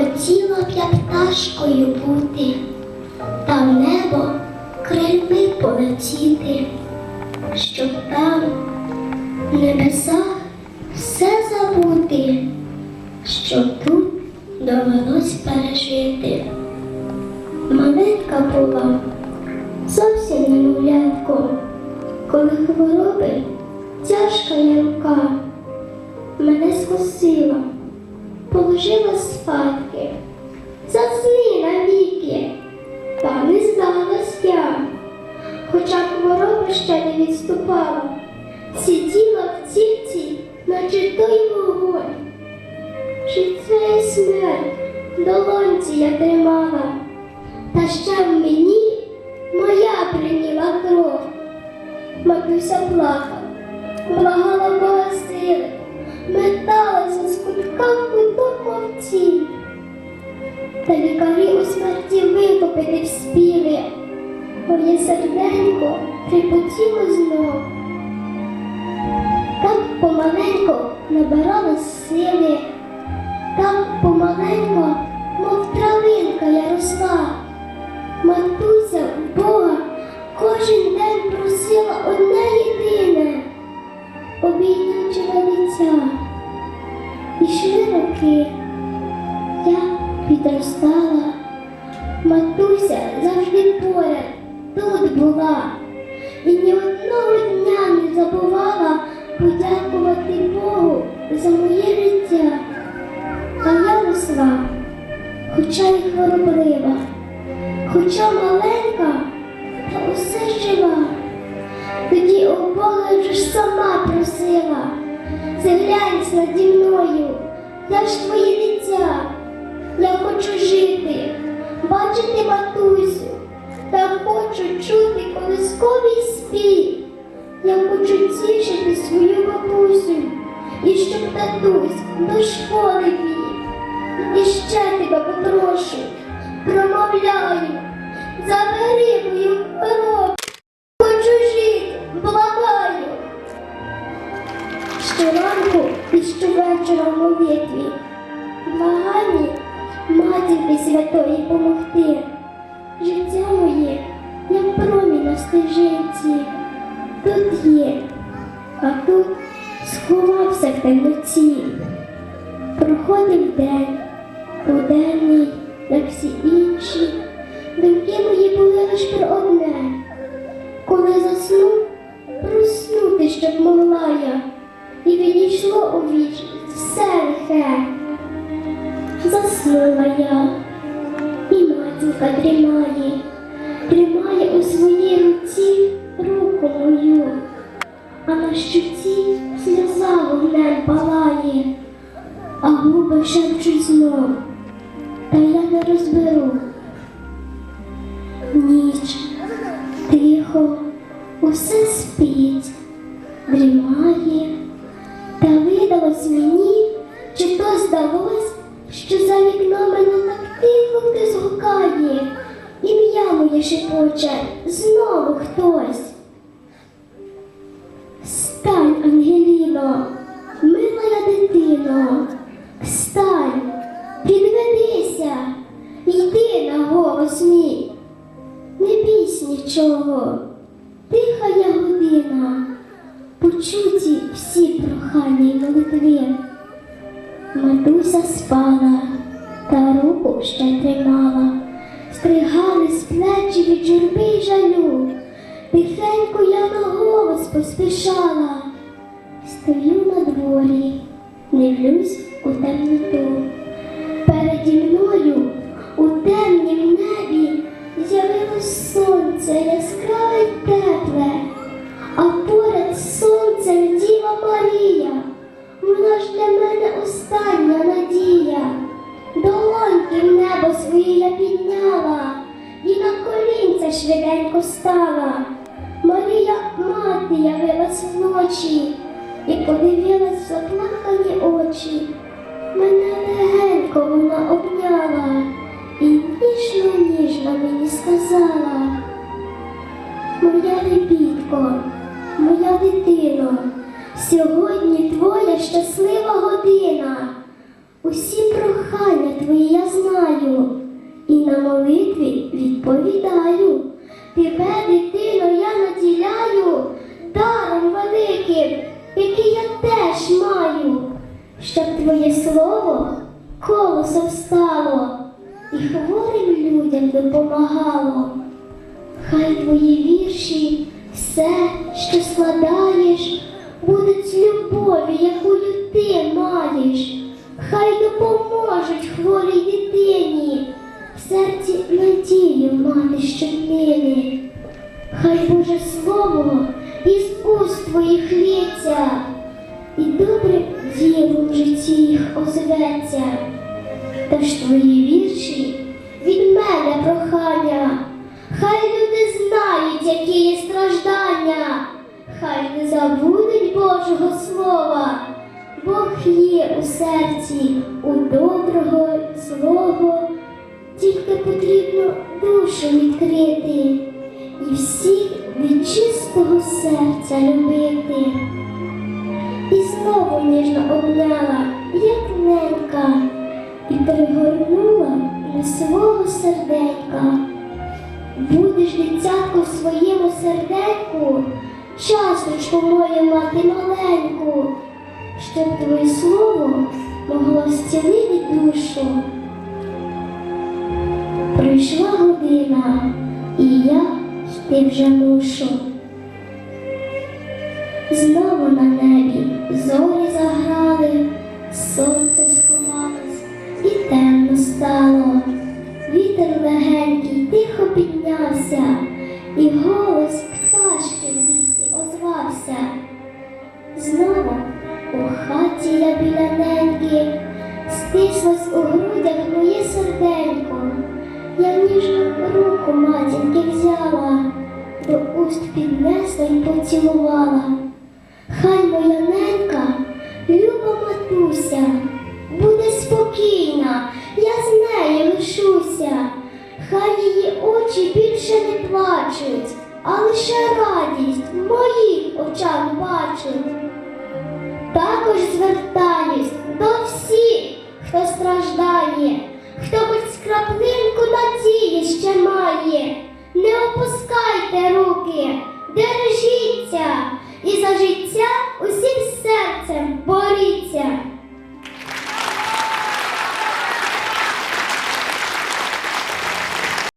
Хотіла б я пташкою бути, та в небо крильми полетіти, щоб там, в небесах, все забути, що тут довелось пережити. Маленька була, зовсім немовлятко, коли хвороби тяжка є рука, мене скосила, положила спадки, засни навіки, та не здалась я, хоча хвороба ще не відступала, сиділа в тільці, наче той вогонь. Життя і смерть долонці я тримала, та ще в мені моя прийняла кров. Матуся плакала, благала Бога сили, викупити вспіли, моє серденько трепотіло знов. Так помаленько набирала сили, так помаленько, мов травинка я росла. Матуся в Бога кожен день просила одне єдине, обійнячого дитя. Ішли роки, я підростала, була, і ні одного дня не забувала подякувати Богу за моє життя. А я росла, хоча й хвороблива, хоча маленька, та усе жива. Тоді у Бога вже ж сама просила, заглянься наді мною, ж твоє дитя, я хочу жити, бачити матусю, та хочу чути колисковий спів. Я хочу тішити свою бабусю, і щоб татусь до школи вів. І ще тебе попрошу, промовляю, забери мою хворобу, хочу жити, благаю. Щоранку і щовечора в молитві, благані матінки святої помогти. Життя моє, як промінь на стежинці, тут є, а тут сховався в темноті. Проходив день, буденний, як всі інші, думки мої були лиш про одне. Коли засну, проснути, щоб могла я, і відійшло у віч все лихе. Заснула я, матінка тримає, тримає у своїй руці руку мою, а на щуці сльоза вогнем палає а губи шепчуть знов, та я не розберу. Ніч, тихо, усе спить, шепоче, знову хтось. Стань, Ангеліно, милая дитино, встань, підведися, йди на голос мій. Не бійсь нічого, тиха я година, почуті всі прохання й молитви. Матуся спала, та руку ще тримала, стригали з плечі від журби й жалю. Тихенько я на голос поспішала, стою на дворі, дивлюсь у темноту. Переді мною у темнім небі з'явилось сонце яскраве й тепле, явилась вночі і подивилась заплакані очі. Мене легенько вона обняла і ніжно, ніжно мені сказала. Моя лебідко, моя дитино, сьогодні твоя щаслива година. Усі прохання твої. я знаю, і на молитві відповідаю. Тебе, дитино, я даром великим, який я теж маю, щоб твоє слово колосом стало і хворим людям допомагало. Хай твої вірші, все, що складаєш, будуть з любові, якою ти маєш. Хай допоможуть хворій дитині, в серці надію мати щоднини. Хай Боже Слово із уст твоїх лється, і добре ділом в житті їх озветься. Тож твої вірші від мене прохання, хай люди знають, які є страждання, хай не забудуть Божого Слова. Бог є у серці, у доброго, й злого, тільки потрібно душу відкрити і всіх від чистого серця любити. І знову ніжно обняла, як ненька, і пригорнула на свого серденька. Будеш дитятко в своєму серденьку, часточку мою мати маленьку, щоб твоє слово могло зцілити душу. Прийшла година, і я йти вже мушу. Знову на небі зорі заграли, сонце сховалось і темно стало. Вітер легенький тихо піднявся, і голос пташки в лісі озвався. Знову у хаті я біля неньки, стислось у грудях моє серденько. Я ніжну руку матінки перстень поцілувала. Хай моя ненька, люба матуся, буде спокійна, я з нею лишуся. Хай її очі більше не плачуть, а лише радість в моїх очах бачить. Також звертаюсь до всіх, хто страждає, хто хоч скрапнинку надії ще має. Не опускайте руки держіться і за життя усім серцем боріться.